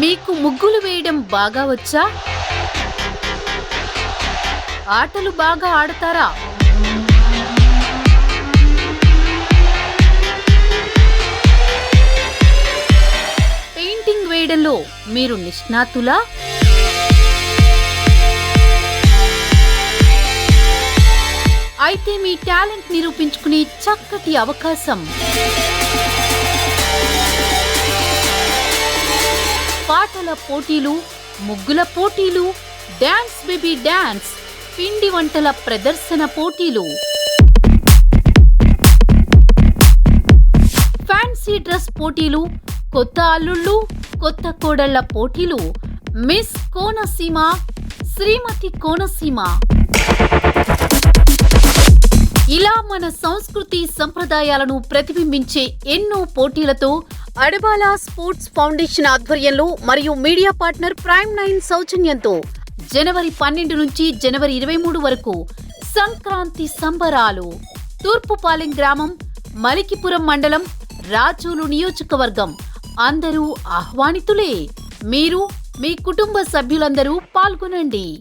మీకు ముగ్గులు వేయడం బాగా వచ్చా? ఆటలు బాగా ఆడతారా? పెయింటింగ్ వేయడంలో మీరు నిష్ణాతులా? అయితే మీ టాలెంట్ నిరూపించుకునే చక్కటి అవకాశం. పోటీలు ముగ్గుల పోటీలు డాన్స్ బేబీ డాన్స్ పిండి వంటల ప్రదర్శన పోటీలు. ఫ్యాన్సీ డ్రెస్ పోటీలు కొత్త అల్లుళ్ళు కొత్త కోడళ్ళ పోటీలు. మిస్ కోనసీమ శ్రీమతి కోనసీమ. ఇలా మన సంస్కృతి సంప్రదాయాలను ప్రతిబింబించే ఎన్నో పోటీలతో అడబాలా స్పోర్ట్స్ ఫౌండేషన్ ఆధ్వర్యంలో మరియు మీడియా పార్ట్నర్ ప్రైమ్ నైన్ సౌజన్యంతో జనవరి పన్నెండు నుంచి జనవరి ఇరవై మూడు వరకు సంక్రాంతి సంబరాలు. తూర్పుపాలెం గ్రామం మలికిపురం మండలం రాచూలు నియోజకవర్గం. అందరూ ఆహ్వానితులే. మీరు మీ కుటుంబ సభ్యులందరూ పాల్గొనండి.